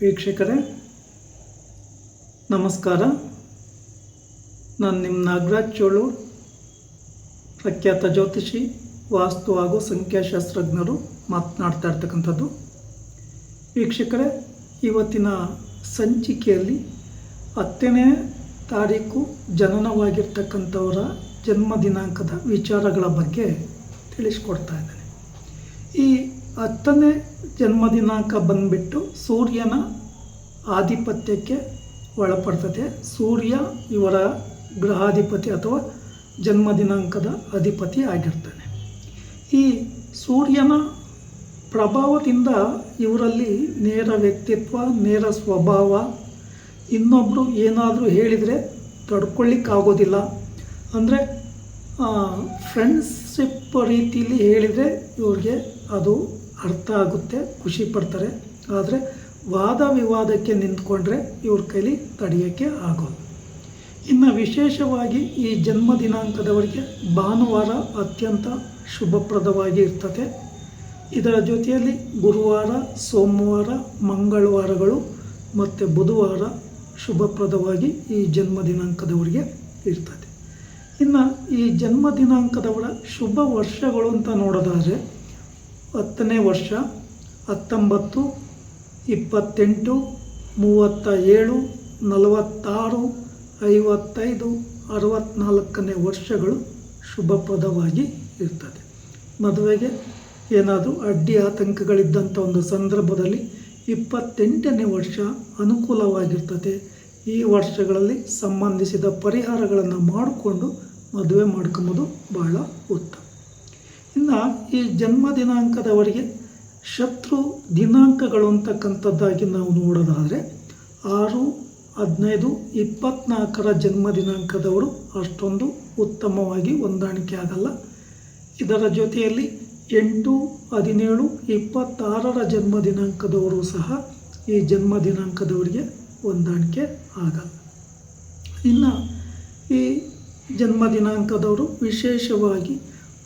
ವೀಕ್ಷಕರೇ, ನಮಸ್ಕಾರ. ನಾನು ನಿಮ್ಮ ನಾಗರಾಜ್ ಚೋಳು, ಪ್ರಖ್ಯಾತ ಜ್ಯೋತಿಷಿ, ವಾಸ್ತು ಹಾಗೂ ಸಂಖ್ಯಾಶಾಸ್ತ್ರಜ್ಞರು ಮಾತನಾಡ್ತಾ ಇರ್ತಕ್ಕಂಥದ್ದು. ವೀಕ್ಷಕರೇ, ಇವತ್ತಿನ ಸಂಚಿಕೆಯಲ್ಲಿ ಹತ್ತನೇ ತಾರೀಕು ಜನನವಾಗಿರ್ತಕ್ಕಂಥವರ ಜನ್ಮ ದಿನಾಂಕದ ವಿಚಾರಗಳ ಬಗ್ಗೆ ತಿಳಿಸ್ಕೊಡ್ತಾ ಇದ್ದೇನೆ. ಈ ಹತ್ತನೇ ಜನ್ಮ ದಿನಾಂಕ ಬಂದ್ಬಿಟ್ಟು ಸೂರ್ಯನ ಆಧಿಪತ್ಯಕ್ಕೆ ಒಳಪಡ್ತದೆ. ಸೂರ್ಯ ಇವರ ಗ್ರಹಾಧಿಪತಿ ಅಥವಾ ಜನ್ಮ ದಿನಾಂಕದ ಅಧಿಪತಿ ಆಗಿರ್ತಾನೆ. ಈ ಸೂರ್ಯನ ಪ್ರಭಾವದಿಂದ ಇವರಲ್ಲಿ ನೇರ ವ್ಯಕ್ತಿತ್ವ, ನೇರ ಸ್ವಭಾವ ಇನ್ನೊಬ್ಬರು ಏನಾದರೂ ಹೇಳಿದರೆ ತಡ್ಕೊಳ್ಳಿಕ್ಕಾಗೋದಿಲ್ಲ. ಅಂದರೆ ಫ್ರೆಂಡ್ಶಿಪ್ ರೀತಿಯಲ್ಲಿ ಹೇಳಿದರೆ ಇವ್ರಿಗೆ ಅದು ಅರ್ಥ ಆಗುತ್ತೆ, ಖುಷಿ ಪಡ್ತಾರೆ. ಆದರೆ ವಾದ ವಿವಾದಕ್ಕೆ ನಿಂತ್ಕೊಂಡ್ರೆ ಇವ್ರ ಕೈಲಿ ತಡೆಯೋಕ್ಕೆ ಆಗೋದು ಇನ್ನು ವಿಶೇಷವಾಗಿ ಈ ಜನ್ಮ ದಿನಾಂಕದವರಿಗೆ ಭಾನುವಾರ ಅತ್ಯಂತ ಶುಭಪ್ರದವಾಗಿ ಇರ್ತದೆ. ಇದರ ಜೊತೆಯಲ್ಲಿ ಗುರುವಾರ, ಸೋಮವಾರ, ಮಂಗಳವಾರಗಳು ಮತ್ತು ಬುಧವಾರ ಶುಭಪ್ರದವಾಗಿ ಈ ಜನ್ಮ ದಿನಾಂಕದವರಿಗೆ ಇರ್ತದೆ. ಇನ್ನು ಈ ಜನ್ಮ ದಿನಾಂಕದವರ ಶುಭ ವರ್ಷಗಳು ಅಂತ ನೋಡೋದಾದರೆ ಹತ್ತನೇ ವರ್ಷ, ಹತ್ತೊಂಬತ್ತು, ಇಪ್ಪತ್ತೆಂಟು ಮೂವತ್ತ ಏಳು ನಲವತ್ತಾರು, ಐವತ್ತೈದು ಅರವತ್ತ್ನಾಲ್ಕನೇ ವರ್ಷಗಳು ಶುಭಪ್ರದವಾಗಿ ಇರ್ತದೆ. ಮದುವೆಗೆ ಏನಾದರೂ ಅಡ್ಡಿ ಆತಂಕಗಳಿದ್ದಂಥ ಒಂದು ಸಂದರ್ಭದಲ್ಲಿ ಇಪ್ಪತ್ತೆಂಟನೇ ವರ್ಷ ಅನುಕೂಲವಾಗಿರ್ತದೆ. ಈ ವರ್ಷಗಳಲ್ಲಿ ಸಂಬಂಧಿಸಿದ ಪರಿಹಾರಗಳನ್ನು ಮಾಡಿಕೊಂಡು ಮದುವೆ ಮಾಡ್ಕೊಂಬೋದು ಬಹಳ ಉತ್ತಮ. ಇನ್ನು ಈ ಜನ್ಮ ದಿನಾಂಕದವರೆಗೆ ಶತ್ರು ದಿನಾಂಕಗಳು ಅಂತಕ್ಕಂಥದ್ದಾಗಿ ನಾವು ನೋಡೋದಾದರೆ ಆರು, ಹದಿನೈದು, ಇಪ್ಪತ್ನಾಲ್ಕರ ಜನ್ಮ ದಿನಾಂಕದವರು ಅಷ್ಟೊಂದು ಉತ್ತಮವಾಗಿ ಹೊಂದಾಣಿಕೆ ಆಗಲ್ಲ. ಇದರ ಜೊತೆಯಲ್ಲಿ ಎಂಟು, ಹದಿನೇಳು, ಇಪ್ಪತ್ತಾರರ ಜನ್ಮ ದಿನಾಂಕದವರು ಸಹ ಈ ಜನ್ಮ ದಿನಾಂಕದವರಿಗೆ ಹೊಂದಾಣಿಕೆ ಆಗಲ್ಲ. ಇನ್ನು ಈ ಜನ್ಮ ದಿನಾಂಕದವರು ವಿಶೇಷವಾಗಿ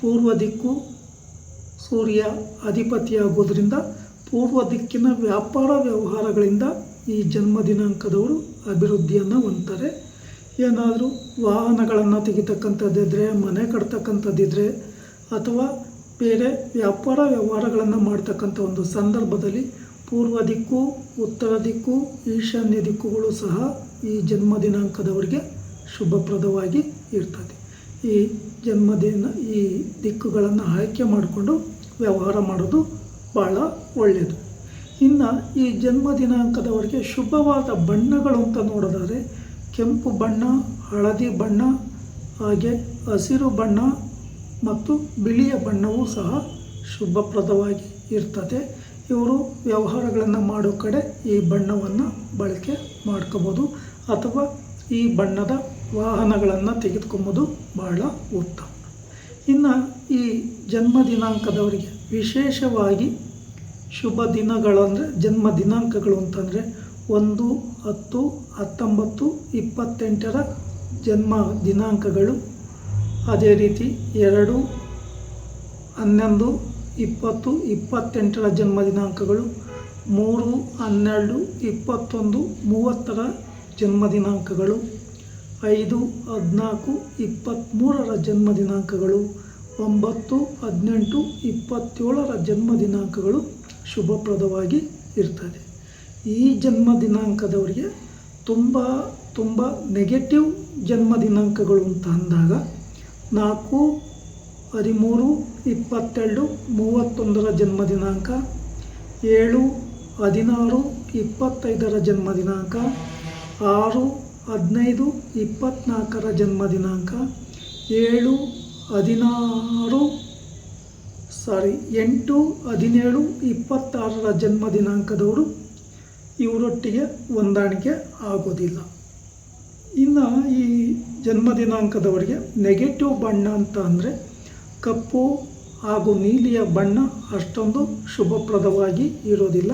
ಪೂರ್ವ ದಿಕ್ಕು ಸೂರ್ಯ ಅಧಿಪತಿಯಾಗೋದ್ರಿಂದ ಪೂರ್ವ ದಿಕ್ಕಿನ ವ್ಯಾಪಾರ ವ್ಯವಹಾರಗಳಿಂದ ಈ ಜನ್ಮ ದಿನಾಂಕದವರು ಅಭಿವೃದ್ಧಿಯನ್ನು ಹೊಂದ್ತಾರೆ. ಏನಾದರೂ ವಾಹನಗಳನ್ನು ತೆಗಿತಕ್ಕಂಥದ್ದಿದ್ರೆ, ಮನೆ ಕಟ್ತಕ್ಕಂಥದ್ದಿದ್ರೆ, ಅಥವಾ ಬೇರೆ ವ್ಯಾಪಾರ ವ್ಯವಹಾರಗಳನ್ನು ಮಾಡ್ತಕ್ಕಂಥ ಒಂದು ಸಂದರ್ಭದಲ್ಲಿ ಪೂರ್ವ ದಿಕ್ಕು, ಉತ್ತರ ದಿಕ್ಕು, ಈಶಾನ್ಯ ದಿಕ್ಕುಗಳು ಸಹ ಈ ಜನ್ಮ ದಿನಾಂಕದವರಿಗೆ ಶುಭಪ್ರದವಾಗಿ ಇರ್ತದೆ. ಈ ಜನ್ಮದಿನ, ಈ ದಿಕ್ಕುಗಳನ್ನು ಆಯ್ಕೆ ಮಾಡಿಕೊಂಡು ವ್ಯವಹಾರ ಮಾಡೋದು ಭಾಳ ಒಳ್ಳೆಯದು ಇನ್ನು ಈ ಜನ್ಮ ದಿನಾಂಕದವರಿಗೆ ಶುಭವಾದ ಬಣ್ಣಗಳು ಅಂತ ನೋಡೋದಾದರೆ, ಕೆಂಪು ಬಣ್ಣ, ಹಳದಿ ಬಣ್ಣ, ಹಾಗೆ ಹಸಿರು ಬಣ್ಣ ಮತ್ತು ಬಿಳಿಯ ಬಣ್ಣವೂ ಸಹ ಶುಭಪ್ರದವಾಗಿ ಇರ್ತದೆ. ಇವರು ವ್ಯವಹಾರಗಳನ್ನು ಮಾಡೋ ಕಡೆ ಈ ಬಣ್ಣವನ್ನು ಬಳಕೆ ಮಾಡ್ಕೋಬೋದು. ಅಥವಾ ಈ ಬಣ್ಣದ ವಾಹನಗಳನ್ನು ತೆಗೆದುಕೊಂಬೋದು ಬಹಳ ಉತ್ತಮ. ಇನ್ನು ಈ ಜನ್ಮ ದಿನಾಂಕದವರಿಗೆ ವಿಶೇಷವಾಗಿ ಶುಭ ದಿನಗಳಂದರೆ ಜನ್ಮ ದಿನಾಂಕಗಳು ಅಂತಂದರೆ ಒಂದು, ಹತ್ತು, ಹತ್ತೊಂಬತ್ತು, ಇಪ್ಪತ್ತೆಂಟರ ಜನ್ಮ ದಿನಾಂಕಗಳು. ಅದೇ ರೀತಿ ಎರಡು, ಹನ್ನೊಂದು, ಇಪ್ಪತ್ತು, ಇಪ್ಪತ್ತೆಂಟರ ಜನ್ಮ ದಿನಾಂಕಗಳು. ಮೂರು, ಹನ್ನೆರಡು, ಇಪ್ಪತ್ತೊಂದು, ಮೂವತ್ತರ ಜನ್ಮ ದಿನಾಂಕಗಳು. ಐದು, ಹದಿನಾಲ್ಕು ಇಪ್ಪತ್ತ್ಮೂರರ ಜನ್ಮ ದಿನಾಂಕಗಳು, ಒಂಬತ್ತು, ಹದಿನೆಂಟು, ಇಪ್ಪತ್ತೇಳರ ಜನ್ಮ ದಿನಾಂಕಗಳು ಶುಭಪ್ರದವಾಗಿ ಇರ್ತದೆ. ಈ ಜನ್ಮ ದಿನಾಂಕದವರಿಗೆ ತುಂಬ ತುಂಬ ನೆಗೆಟಿವ್ ಜನ್ಮ ದಿನಾಂಕಗಳು ಅಂತ ಅಂದಾಗ, ನಾಲ್ಕು, ಹದಿಮೂರು, ಇಪ್ಪತ್ತೆರಡು, ಮೂವತ್ತೊಂದರ ಜನ್ಮ ದಿನಾಂಕ, ಏಳು, ಹದಿನಾರು, ಇಪ್ಪತ್ತೈದರ ಜನ್ಮ ದಿನಾಂಕ, ಆರು ಹದಿನೈದು ಇಪ್ಪತ್ತ್ನಾಲ್ಕರ ಜನ್ಮ ದಿನಾಂಕ, ಏಳು ಹದಿನಾರು ಸಾರಿ ಎಂಟು ಹದಿನೇಳು ಇಪ್ಪತ್ತಾರರ ಜನ್ಮ ದಿನಾಂಕದವರು ಇವರೊಟ್ಟಿಗೆ ಹೊಂದಾಣಿಕೆ ಆಗೋದಿಲ್ಲ. ಇನ್ನು ಈ ಜನ್ಮ ದಿನಾಂಕದವರಿಗೆ ನೆಗೆಟಿವ್ ಬಣ್ಣ ಅಂತ ಅಂದರೆ ಕಪ್ಪು ಹಾಗೂ ನೀಲಿಯ ಬಣ್ಣ ಅಷ್ಟೊಂದು ಶುಭಪ್ರದವಾಗಿ ಇರೋದಿಲ್ಲ.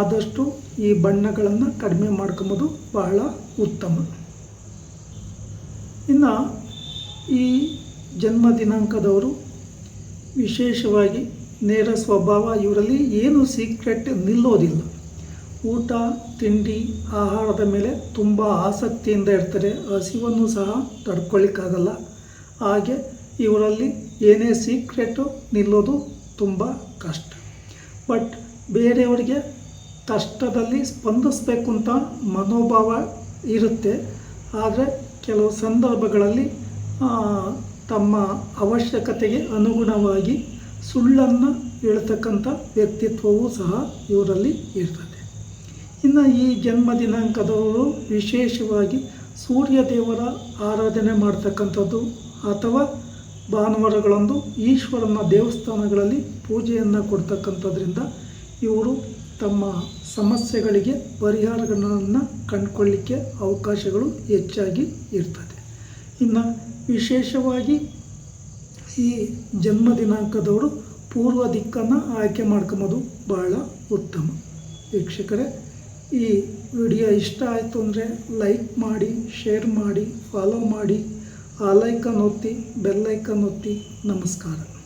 ಆದಷ್ಟು ಈ ಬಣ್ಣಗಳನ್ನು ಕಡಿಮೆ ಮಾಡ್ಕೊಂಬೋದು. ಬಹಳ ಉತ್ತಮ. ಇನ್ನು ಈ ಜನ್ಮ ದಿನಾಂಕದವರು ವಿಶೇಷವಾಗಿ ನೇರ ಸ್ವಭಾವ ಇವರಲ್ಲಿ ಏನು ಸೀಕ್ರೆಟ್ ನಿಲ್ಲೋದಿಲ್ಲ. ಊಟ, ತಿಂಡಿ, ಆಹಾರದ ಮೇಲೆ ತುಂಬ ಆಸಕ್ತಿಯಿಂದ ಇರ್ತಾರೆ. ಹಸಿವನ್ನು ಸಹ ತಡ್ಕೊಳ್ಳಿಕ್ಕಾಗಲ್ಲ ಹಾಗೆ ಇವರಲ್ಲಿ ಏನೇ ಸೀಕ್ರೆಟು ನಿಲ್ಲೋದು ತುಂಬ ಕಷ್ಟ. ಬಟ್ ಬೇರೆಯವರಿಗೆ ಕಷ್ಟದಲ್ಲಿ ಸ್ಪಂದಿಸಬೇಕು ಅಂತ ಮನೋಭಾವ ಇರುತ್ತೆ. ಆದರೆ ಕೆಲವು ಸಂದರ್ಭಗಳಲ್ಲಿ ತಮ್ಮ ಅವಶ್ಯಕತೆಗೆ ಅನುಗುಣವಾಗಿ ಸುಳ್ಳನ್ನು ಹೇಳ್ತಕ್ಕಂಥ ವ್ಯಕ್ತಿತ್ವವೂ ಸಹ ಇವರಲ್ಲಿ ಇರ್ತದೆ. ಇನ್ನು ಈ ಜನ್ಮ ದಿನಾಂಕದವರು ವಿಶೇಷವಾಗಿ ಸೂರ್ಯ ದೇವರ ಆರಾಧನೆ ಮಾಡ್ತಕ್ಕಂಥದ್ದು ಅಥವಾ ಭಾನುವಾರಗಳಂದು ಈಶ್ವರನ ದೇವಸ್ಥಾನಗಳಲ್ಲಿ ಪೂಜೆಯನ್ನು ಕೊಡ್ತಕ್ಕಂಥದ್ರಿಂದ ಇವರು ತಮ್ಮ ಸಮಸ್ಯೆಗಳಿಗೆ ಪರಿಹಾರಗಳನ್ನು ಕಂಡುಕೊಳ್ಳಿಕ್ಕೆ ಅವಕಾಶಗಳು ಹೆಚ್ಚಾಗಿ ಇರ್ತದೆ. ಇನ್ನು ವಿಶೇಷವಾಗಿ ಈ ಜನ್ಮ ದಿನಾಂಕದವರು ಪೂರ್ವ ದಿಕ್ಕನ್ನು ಆಯ್ಕೆ ಮಾಡ್ಕೊಂಬೋದು ಬಹಳ ಉತ್ತಮ. ವೀಕ್ಷಕರೇ, ಈ ವಿಡಿಯೋ ಇಷ್ಟ ಆಯಿತು ಅಂದರೆ ಲೈಕ್ ಮಾಡಿ, ಶೇರ್ ಮಾಡಿ, ಫಾಲೋ ಮಾಡಿ, ಆ ಲೈಕನ್ ಒತ್ತಿ ಬೆಲ್ಲೈಕನ್ ಒತ್ತಿ. ನಮಸ್ಕಾರ.